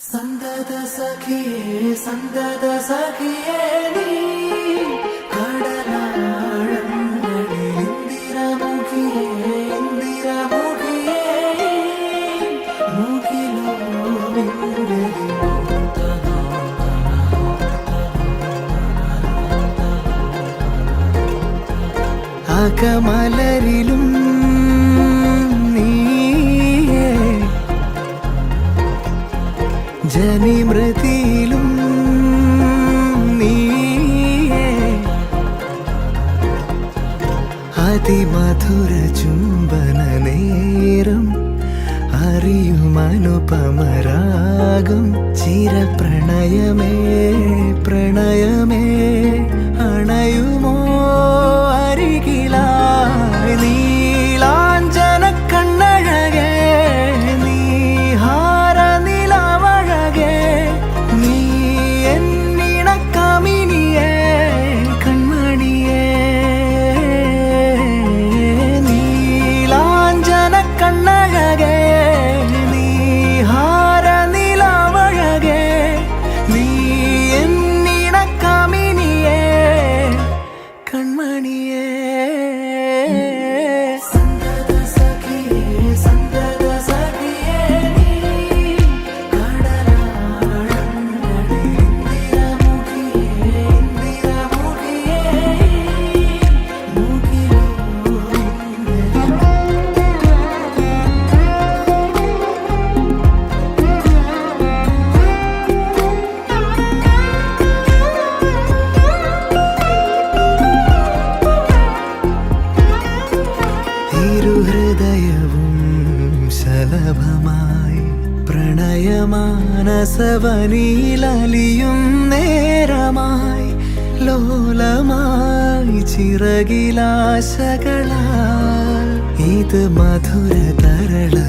സന്തത സഖിയേ സന്തത സഖിയേ നീ കടലാഴങ്ങളിൽ ഇന്ദിരമുഖിയേ ഇന്ദിരമുഖിയേ മുഖിലോ അകമലരിലും നിമൃതിയിലും നീയേ. അതിമധുര ചുംബന നേരം അറിയുമനുപമരാകും ചിരപ്രണയമേ പ്രണയമേ money. Yeah. നയമാനസവനീലലിയും നേരമായി ലോലമായി ചിറകിലാശകളാൽ. ഇത് മധുര തരള